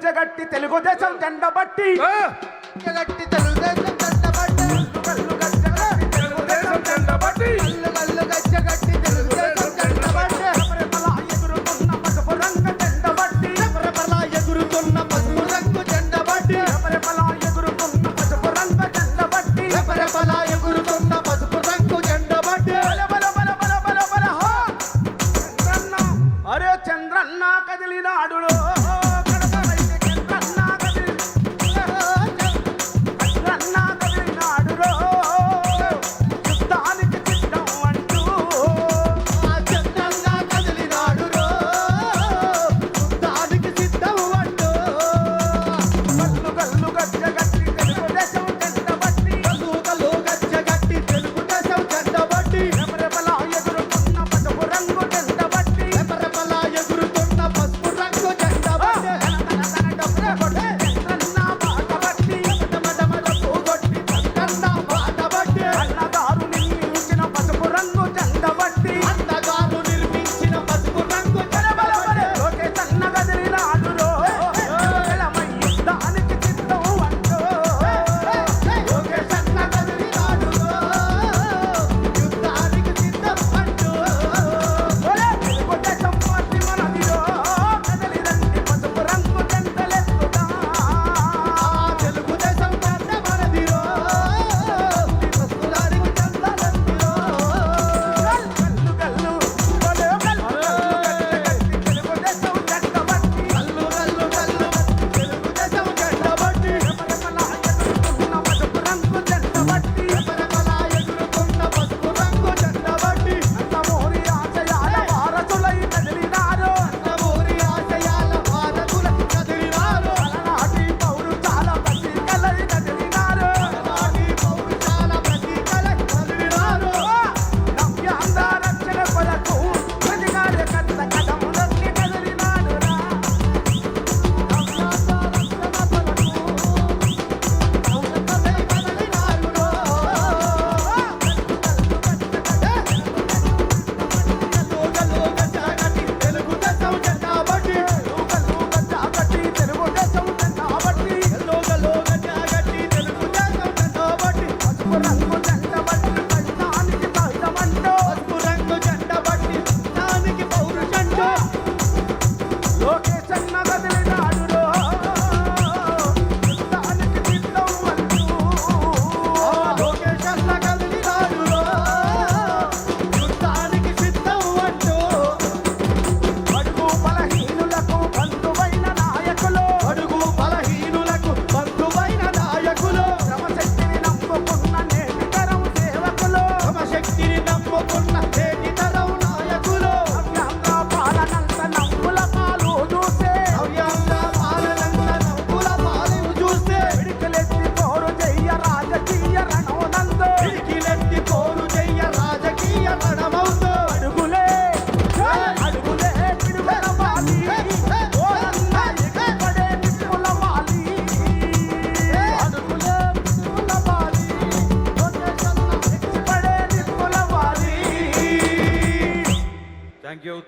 ఉచ్చగట్టి తెలుగుదేశం జెండబట్టి. ఉచ్చగట్టి తెలుగుదేశం జెండబట్టి. Telugu Desam జెండబట్టి.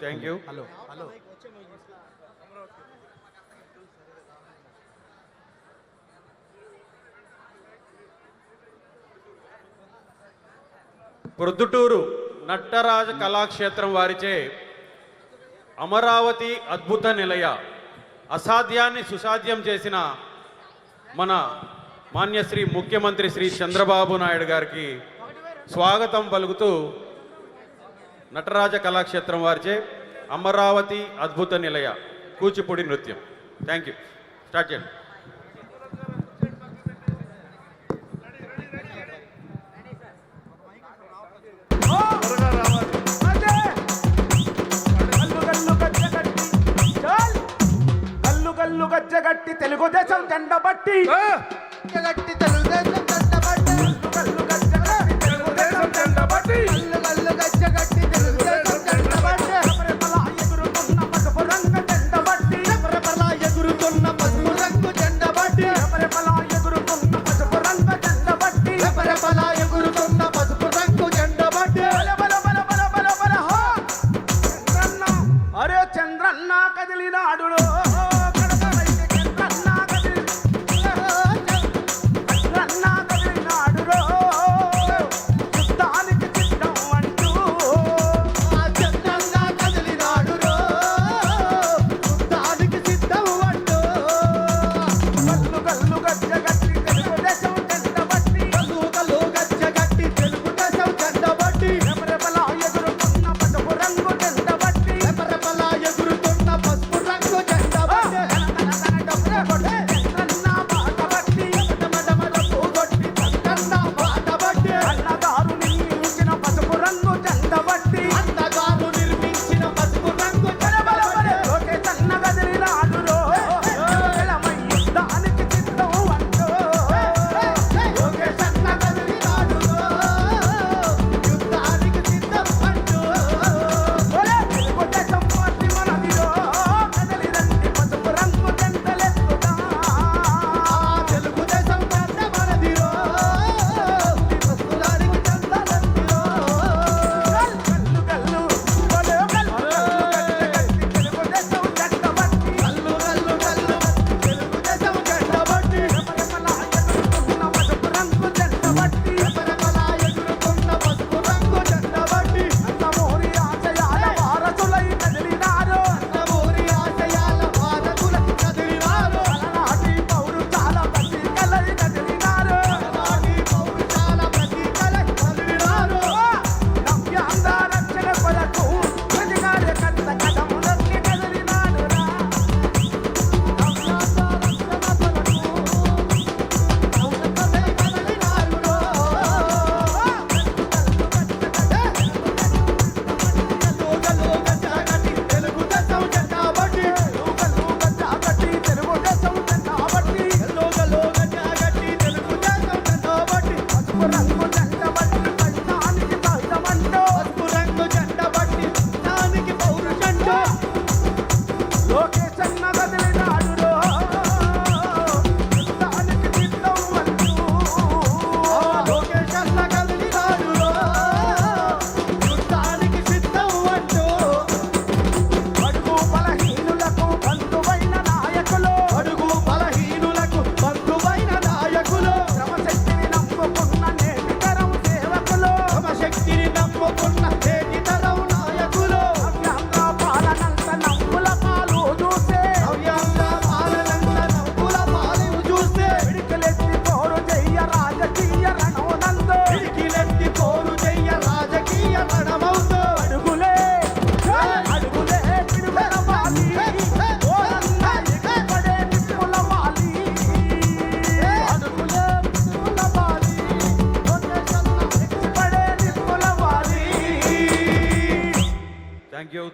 Thank you hello hello Proddatur Nataraja Kalakshetram వారిచే అమరావతి అద్భుత నిలయ అసాధ్యాన్ని సుసాధ్యం చేసిన మన మాన్యశ్రీ ముఖ్యమంత్రి శ్రీ చంద్రబాబు నాయుడు గారికి స్వాగతం పలుకుతూ నటరాజ కళాక్షేత్రం వారిచే అమరావతి అద్భుత నిలయ కూచిపూడి నృత్యం. థ్యాంక్ యూ స్టార్ట్ చేయండి. గజ్జగట్టి తెలుగుదేశం జెండబట్టి. గట్టి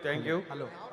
Thank you. Hello.